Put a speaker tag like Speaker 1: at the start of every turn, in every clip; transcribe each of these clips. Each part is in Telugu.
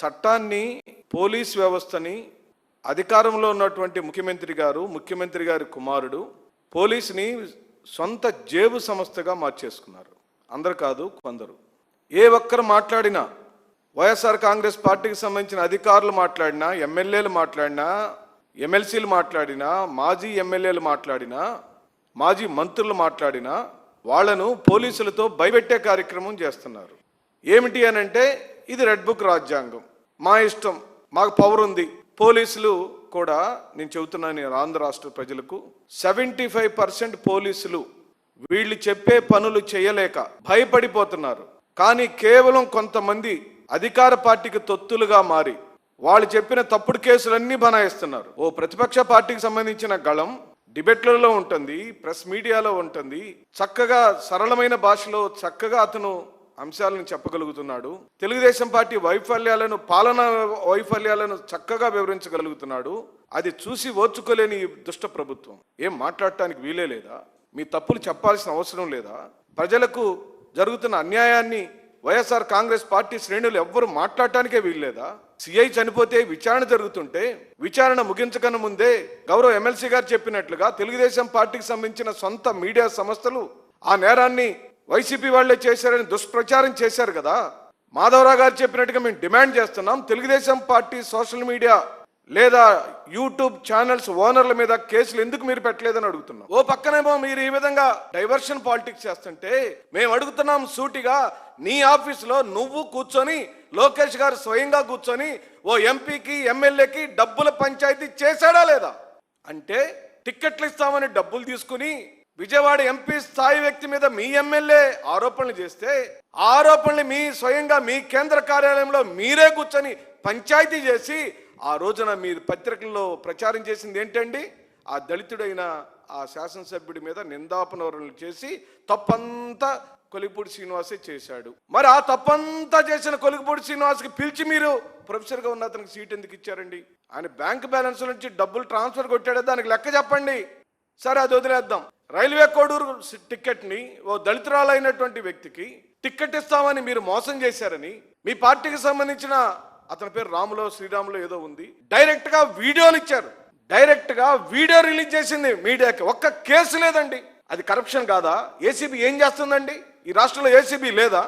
Speaker 1: చట్టాన్ని పోలీస్ వ్యవస్థని అధికారంలో ఉన్నటువంటి ముఖ్యమంత్రి గారు ముఖ్యమంత్రి గారి కుమారుడు పోలీసుని సొంత జేబు సంస్థగా మార్చేసుకున్నారు. అందరు కాదు కొందరు. ఏ ఒక్కరు మాట్లాడినా వైఎస్ఆర్ కాంగ్రెస్ పార్టీకి సంబంధించిన అధికారులు మాట్లాడినా ఎమ్మెల్యేలు మాట్లాడినా ఎమ్మెల్సీలు మాట్లాడినా మాజీ ఎమ్మెల్యేలు మాట్లాడినా మాజీ మంత్రులు మాట్లాడినా వాళ్ళను పోలీసులతో భయపెట్టే కార్యక్రమం చేస్తున్నారు. ఏమిటి అని అంటే ఇది రెడ్ బుక్ రాజ్యాంగం. మా ఇష్టం మాకు పవర్ ఉంది. పోలీసులు కూడా నేను చెబుతున్నాను నేను ఆంధ్ర రాష్ట్ర ప్రజలకు సెవెంటీ ఫైవ్ పర్సెంట్ పోలీసులు వీళ్ళు చెప్పే పనులు చేయలేక భయపడిపోతున్నారు. కానీ కేవలం కొంతమంది అధికార పార్టీకి తొత్తులుగా మారి వాళ్ళు చెప్పిన తప్పుడు కేసులన్నీ బనాయిస్తున్నారు. ఓ ప్రతిపక్ష పార్టీకి సంబంధించిన గళం డిబేట్లలో ఉంటుంది ప్రెస్ మీడియాలో ఉంటుంది. చక్కగా సరళమైన భాషలో చక్కగా అతను అంశాలను చెప్పగలుగుతున్నాడు. తెలుగుదేశం పార్టీ వైఫల్యాలను పాలన వైఫల్యాలను చక్కగా వివరించగలుగుతున్నాడు. అది చూసి ఓర్చుకోలేని ఈ దుష్ట ప్రభుత్వం. ఏం మాట్లాడటానికి వీలే లేదా? మీ తప్పులు చెప్పాల్సిన అవసరం లేదా? ప్రజలకు జరుగుతున్న అన్యాయాన్ని వైఎస్ఆర్ కాంగ్రెస్ పార్టీ శ్రేణులు ఎవ్వరు మాట్లాడటానికే వీల్లేదా సిఐ చనిపోతే విచారణ జరుగుతుంటే విచారణ ముగించకన ముందే గౌరవ ఎమ్మెల్సీ గారు చెప్పినట్లుగా తెలుగుదేశం పార్టీకి సంబంధించిన సొంత మీడియా సంస్థలు ఆ నేరాన్ని వైసీపీ వాళ్ళే చేశారని దుష్ప్రచారం చేశారు కదా. మాధవరావు గారు చెప్పినట్టుగా మేము డిమాండ్ చేస్తున్నాం తెలుగుదేశం పార్టీ సోషల్ మీడియా లేదా యూట్యూబ్ ఛానల్స్ ఓనర్ల మీద కేసులు ఎందుకు మీరు పెట్టలేదని అడుగుతున్నాం. ఓ పక్కనేమో మీరు ఈ విధంగా డైవర్షన్ పాలిటిక్స్ చేస్తుంటే మేము అడుగుతున్నాం సూటిగా నీ ఆఫీసులో నువ్వు కూర్చొని లోకేష్ గారు స్వయంగా కూర్చొని ఓ ఎంపీకి ఎమ్మెల్యేకి డబ్బుల పంచాయతీ చేశాడా లేదా? అంటే టిక్కెట్లు ఇస్తామని డబ్బులు తీసుకుని విజయవాడ ఎంపీ స్థాయి వ్యక్తి మీద మీ ఎమ్మెల్యే ఆరోపణలు చేస్తే ఆరోపణలు మీ స్వయంగా మీ కేంద్ర కార్యాలయంలో మీరే కూర్చొని పంచాయతీ చేసి ఆ రోజున మీరు పత్రికల్లో ప్రచారం చేసింది ఏంటండి? ఆ దళితుడైన ఆ శాసనసభ్యుడి మీద నిందాపనవరణలు చేసి తప్పంతా కొలిపూడి శ్రీనివాసే చేశాడు. మరి ఆ తప్పంతా చేసిన కొలిపూడి శ్రీనివాస్కి పిలిచి మీరు ప్రొఫెసర్గా ఉన్న అతనికి సీట్ ఎందుకు ఇచ్చారండి? ఆయన బ్యాంక్ బ్యాలెన్స్ నుంచి డబ్బులు ట్రాన్స్ఫర్ కొట్టాడో దానికి లెక్క చెప్పండి. సరే అది వదిలేద్దాం. రైల్వే కోడూరు టిక్కెట్ని ఓ దళితురాలైనటువంటి వ్యక్తికి టిక్కెట్ ఇస్తామని మీరు మోసం చేశారని మీ పార్టీకి సంబంధించిన అతని పేరు రాములో శ్రీరాములో ఏదో ఉంది. డైరెక్ట్గా వీడియోలు ఇచ్చారు. డైరెక్ట్గా వీడియో రిలీజ్ చేసింది మీడియాకి. ఒక్క కేసు లేదండి. అది కరప్షన్ కాదా? ఏసీబీ ఏం చేస్తుందండి? ఈ రాష్ట్రంలో ఏసీబీ లేదా?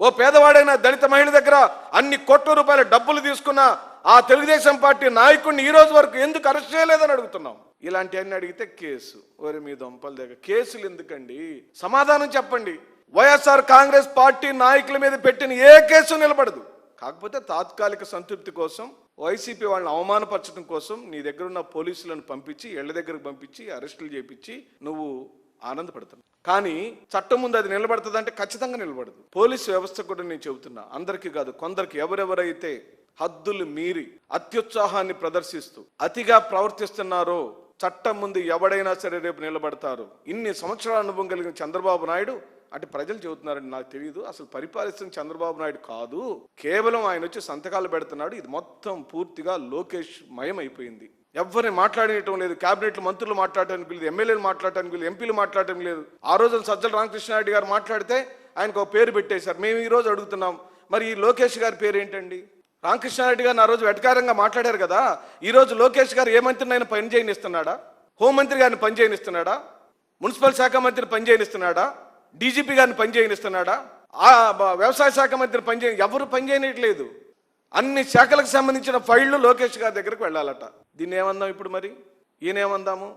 Speaker 1: ఓ పేదవాడైన దళిత మహిళ దగ్గర అన్ని కోట్ల రూపాయల డబ్బులు తీసుకున్న ఆ తెలుగుదేశం పార్టీ నాయకుడిని ఈ రోజు వరకు ఎందుకు అరెస్ట్ చేయలేదని అడుగుతున్నాం. ఇలాంటివన్నీ అడిగితే కేసు. వరి మీ దొంపల దగ్గర. కేసులు ఎందుకండి? సమాధానం చెప్పండి. వైఎస్ఆర్ కాంగ్రెస్ పార్టీ నాయకుల మీద పెట్టిన ఏ కేసు నిలబడదు. కాకపోతే తాత్కాలిక సంతృప్తి కోసం వైసీపీ వాళ్ళని అవమానపరచడం కోసం నీ దగ్గర ఉన్న పోలీసులను పంపించి ఇళ్ళ దగ్గరకు పంపించి అరెస్టులు చేపించి నువ్వు ఆనందపడతాను కానీ చట్టం ముందు అది నిలబడుతుందంటే ఖచ్చితంగా నిలబడదు. పోలీసు వ్యవస్థ కూడా నేను చెబుతున్నా. అందరికీ కాదు కొందరికి ఎవరెవరైతే హద్దులు మీరి అత్యుత్సాహాన్ని ప్రదర్శిస్తూ అతిగా ప్రవర్తిస్తున్నారో చట్టం ముందు ఎవడైనా సరే రేపు నిలబడతారు. ఇన్ని సంవత్సరాల అనుభవం కలిగిన చంద్రబాబు నాయుడు అంటే ప్రజలు చెబుతున్నారని నాకు తెలియదు అసలు పరిపాలిస్తున్న చంద్రబాబు నాయుడు కాదు. కేవలం ఆయన వచ్చి సంతకాలు పెడుతున్నాడు ఇది మొత్తం పూర్తిగా లోకేష్ మయం అయిపోయింది. ఎవరిని మాట్లాడటం లేదు క్యాబినెట్లు మంత్రులు మాట్లాడటానికి లేదు ఎమ్మెల్యేలు మాట్లాడటానికి లేదు ఎంపీలు మాట్లాడటం లేదు. ఆ రోజున సజ్జల రామకృష్ణారెడ్డి గారు మాట్లాడితే ఆయనకు ఒక పేరు పెట్టేశారు మేము ఈ రోజు అడుగుతున్నాం. మరి ఈ లోకేష్ గారి పేరు ఏంటండి రామకృష్ణారెడ్డి గారు ఆ రోజు వెటకారంగా మాట్లాడారు కదా. ఈరోజు లోకేష్ గారు ఏ మంత్రిని ఆయన పని చేయనిస్తున్నాడా? హోంమంత్రి గారిని పని చేయనిస్తున్నాడా? మున్సిపల్ శాఖ మంత్రిని పని చేయనిస్తున్నాడా? డీజీపీ గారిని పని చేయనిస్తున్నాడా? ఆ వ్యవసాయ శాఖ మంత్రిని పని చేయ ఎవరు పని చేయనట్లేదు అన్ని శాఖలకు సంబంధించిన ఫైళ్ళు లోకేష్ గారి దగ్గరకు వెళ్ళాలట. దీన్ని ఏమందాం ఇప్పుడు మరి? ఈయన ఏమందాము